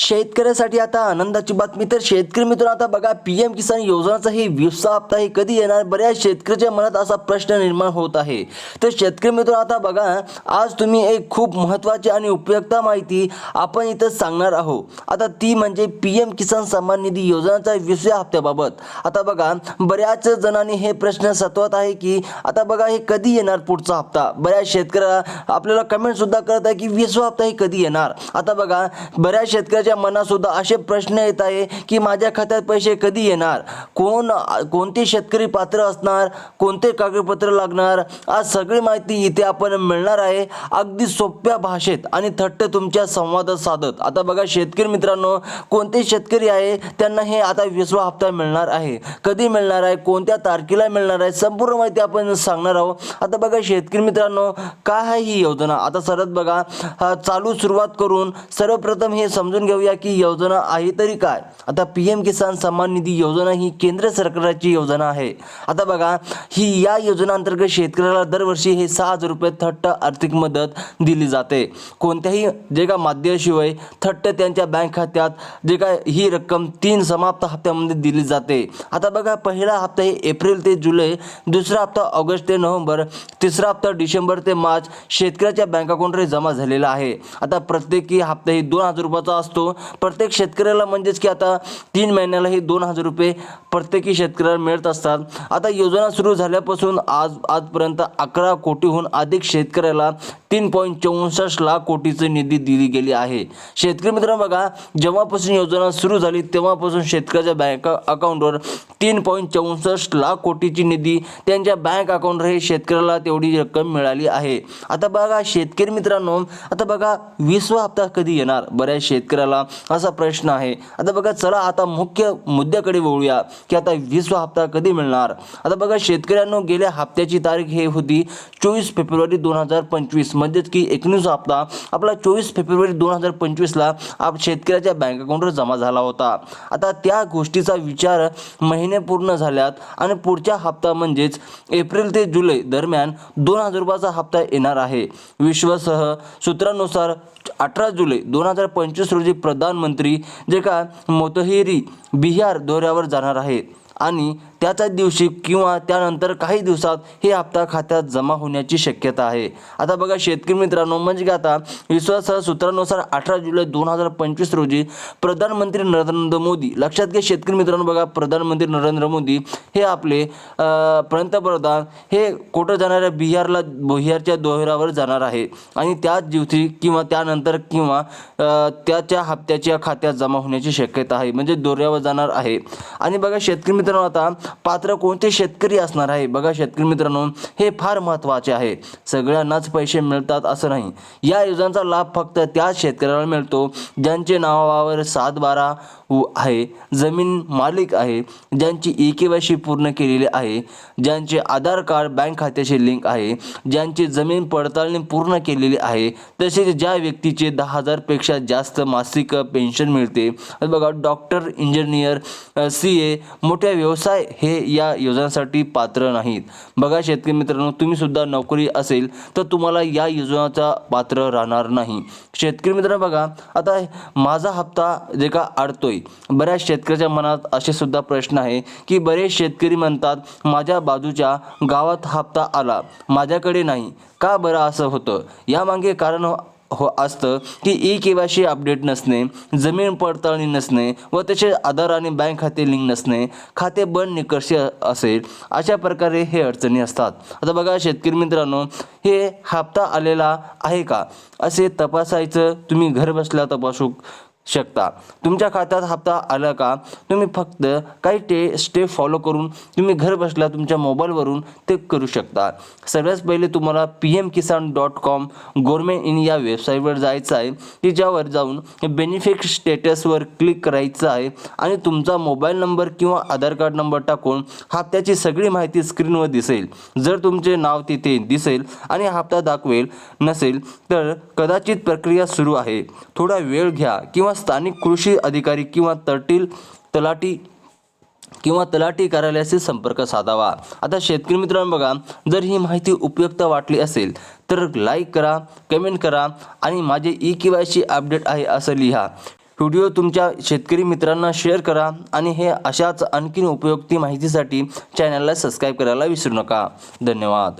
शेतकऱ्यासाठी आता आनंदाची बातमी. तर शेतकरी मित्र आता बघा पी एम किसान योजनाचा ही विसा हप्ता हे कधी येणार? बऱ्याच शेतकऱ्याच्या मनात असा प्रश्न निर्माण होत आहे. तर शेतकरी मित्र आता बघा आज तुम्ही एक खूप महत्त्वाची आणि उपयुक्त माहिती आपण इथं सांगणार आहोत. आता ती म्हणजे पी एम किसान सन्मान निधी योजनाचा विसव्या हप्त्याबाबत. आता बघा बऱ्याच जणांनी हे प्रश्न सतवत आहे की आता बघा हे कधी येणार पुढचा हप्ता? बऱ्याच शेतकऱ्या आपल्याला कमेंट सुद्धा करत आहे की विसवा हप्ता हे कधी येणार? आता बघा बऱ्याच शेतकऱ्याच्या मनात सुद्धा असे प्रश्न येत आहे की माझ्या खात्यात पैसे कधी येणार? कोण कोणते शेतकरी पात्र असणार? कोणते कागदपत्र लागणार? आज सगळी माहिती इथे आपण मिळणार आहे. अगदी सोप्या भाषेत आणि थट्ट तुमच्या संवादात साधत. आता बघा शेतकरी मित्रांनो कोणते शेतकरी आहे? त्यांना हे आता विसवा हप्ता मिळणार आहे. कधी मिळणार आहे? कोणत्या तारखेला मिळणार आहे? संपूर्ण माहिती आपण सांगणार आहोत. आता बघा शेतकरी मित्रांनो काय आहे ही योजना? आता सरळ बघा चालू सुरुवात करून सर्वप्रथम हे समजून घेऊ जाऊया की योजना आहे तरी काय. आता पी एम किसान सन्मान निधी योजना ही केंद्र सरकारची योजना आहे. आता बघा ही या योजना अंतर्गत शेतकऱ्याला दरवर्षी हे सहा हजार रुपये थट्ट आर्थिक मदत दिली जाते. कोणत्याही जे का माध्यशिवाय थट्ट त्यांच्या बँक खात्यात जे काय ही रक्कम तीन समाप्त हप्त्यामध्ये दिली जाते. आता बघा पहिला हप्ता हे एप्रिल ते जुलै दुसरा हप्ता ऑगस्ट ते नोव्हेंबर तिसरा हप्ता डिसेंबर ते मार्च शेतकऱ्याच्या बँक अकाउंटवर जमा झालेला आहे. आता प्रत्येकी हप्ता हे दोन हजार रुपयाचा असतो. प्रत्येक शेतकऱ्याला म्हणजेच की आता तीन महिन्याला हे दोन हजार रुपये प्रत्येकी शेतकऱ्याला मिळत असतात. आता योजना सुरू झाल्यापासून आज आजपर्यंत अकरा कोटीहून अधिक शेतकऱ्याला तीन पॉईंट चौसष्ट लाख कोटीची निधी दिली गेली आहे. शेतकरी मित्रांनो बघा जेव्हापासून योजना सुरू झाली तेव्हापासून शेतकऱ्याच्या बँक अकाउंटवर तीन पॉईंट चौसष्ट लाख कोटीची निधी त्यांच्या बँक अकाउंटवर हे शेतकऱ्याला तेवढी रक्कम मिळाली आहे. आता बघा शेतकरी मित्रांनो आता बघा वीसवा हप्ता कधी येणार? बऱ्याच शेतकऱ्याला असा प्रश्न आहे. आता बघा चला आता मुख्य मुद्द्याकडे वळूया की आता वीसवा हप्ता कधी मिळणार? आता बघा शेतकऱ्यांनो गेल्या हप्त्याची तारीख हे होती चोवीस फेब्रुवारी दोन हजार पंचवीस. म्हणजेच की एकोणीस हप्ता आपला चोवीस फेब्रुवारी दोन हजार पंचवीसला आप शेतकऱ्याच्या बँक अकाउंटवर जमा झाला होता. आता त्या गोष्टीचा विचार महिने पूर्ण झाल्यात आणि पुढच्या हप्ता म्हणजेच एप्रिल ते जुलै दरम्यान दोन हजार रुपयाचा हप्ता येणार आहे. विश्वसह सूत्रानुसार अठरा जुलै दोन हजार पंचवीस रोजी प्रधानमंत्री जे का मोतहिरी बिहार दौऱ्यावर जाणार आहेत. आणि त्याच्याच दिवशी किंवा त्यानंतर काही दिवसात हे हप्ता खात्यात जमा होण्याची शक्यता आहे. आता बघा शेतकरी मित्रांनो म्हणजे की आता विश्वास सूत्रानुसार अठरा जुलै दोन हजार पंचवीस रोजी प्रधानमंत्री नरेंद्र मोदी लक्षात घ्या शेतकरी मित्रांनो बघा प्रधानमंत्री नरेंद्र मोदी हे आपले पंतप्रधान हे कुठं जाणाऱ्या बिहारला बिहारच्या दोहऱ्यावर जाणार आहे. आणि त्याच दिवशी किंवा त्यानंतर किंवा त्याच्या हप्त्याच्या खात्यात जमा होण्याची शक्यता आहे. म्हणजे दोऱ्यावर जाणार आहे. आणि बघा शेतकरी मित्र मित्रांनो आता पात्र कोणते शेतकरी असणार आहे? बघा शेतकरी मित्रांनो हे फार महत्त्वाचे आहे. सगळ्यांनाच पैसे मिळतात असं नाही. या योजनांचा लाभ फक्त त्याच शेतकऱ्याला मिळतो ज्यांचे नावावर सात बारा आहे जमीन मालिक आहे ज्यांची ई के वाय सी पूर्ण केलेली आहे ज्यांचे आधार कार्ड बँक खात्याशी लिंक आहे ज्यांची जमीन पडताळणी पूर्ण केलेली आहे तसेच ज्या व्यक्तीचे दहा हजारपेक्षा जास्त मासिक पेन्शन मिळते. बघा डॉक्टर इंजिनियर सी ए मोठ्या व्यवसाय हे या योजनांसाठी पात्र नाहीत. बघा शेतकरी मित्रांनो तुम्ही सुद्धा नोकरी असेल तर तुम्हाला या योजनाचा पात्र राहणार नाही. शेतकरी मित्रांनो बघा आता माझा हप्ता जे का अडतोय. बऱ्याच शेतकऱ्याच्या मनात असे सुद्धा प्रश्न आहे की बरेच शेतकरी म्हणतात माझ्या बाजूच्या गावात हप्ता आला माझ्याकडे नाही. का बरं असं होतं? यामागे कारण हो असतं की E K Y C update नसणे जमीन पडताळणी नसणे व त्याचे आधार आणि बँक खाते लिंक नसणे खाते बंद निकर्षी असेल अशा प्रकारे हे अडचणी असतात. आता बघा शेतकरी मित्रांनो हे हप्ता आलेला आहे का? असे तपासायचं तुम्ही घर बसल्या तपासू शकता. तुमच्या खात्यात हप्ता आला का? तुम्ही फक्त काही टे स्टेप फॉलो करून तुम्ही घर बसल्या तुमच्या मोबाईलवरून ते करू शकता. सगळ्यात पहिले तुम्हाला P M Kisan dot com government in या वेबसाईटवर जायचं आहे. तिच्यावर जाऊन बेनिफिट स्टेटसवर क्लिक करायचं आहे आणि तुमचा मोबाईल नंबर किंवा आधार कार्ड नंबर टाकून हप्त्याची सगळी माहिती स्क्रीनवर दिसेल. जर तुमचे नाव तिथे दिसेल आणि हप्ता दाखवेल नसेल तर कदाचित प्रक्रिया सुरू आहे. थोडा वेळ घ्या किंवा स्थानिक कृषी अधिकारी किंवा तटील तलाठी किंवा तलाठी कार्यालयाशी संपर्क साधावा. आता शेतकरी मित्रांनो बघा जर ही माहिती उपयुक्त वाटली असेल तर लाईक करा कमेंट करा आणि माझे E K Y C update आहे असं लिहा. व्हिडिओ तुमच्या शेतकरी मित्रांना शेअर करा आणि हे अशाच आणखीन उपयुक्ती माहितीसाठी चॅनलला सबस्क्राईब करायला विसरू नका. धन्यवाद.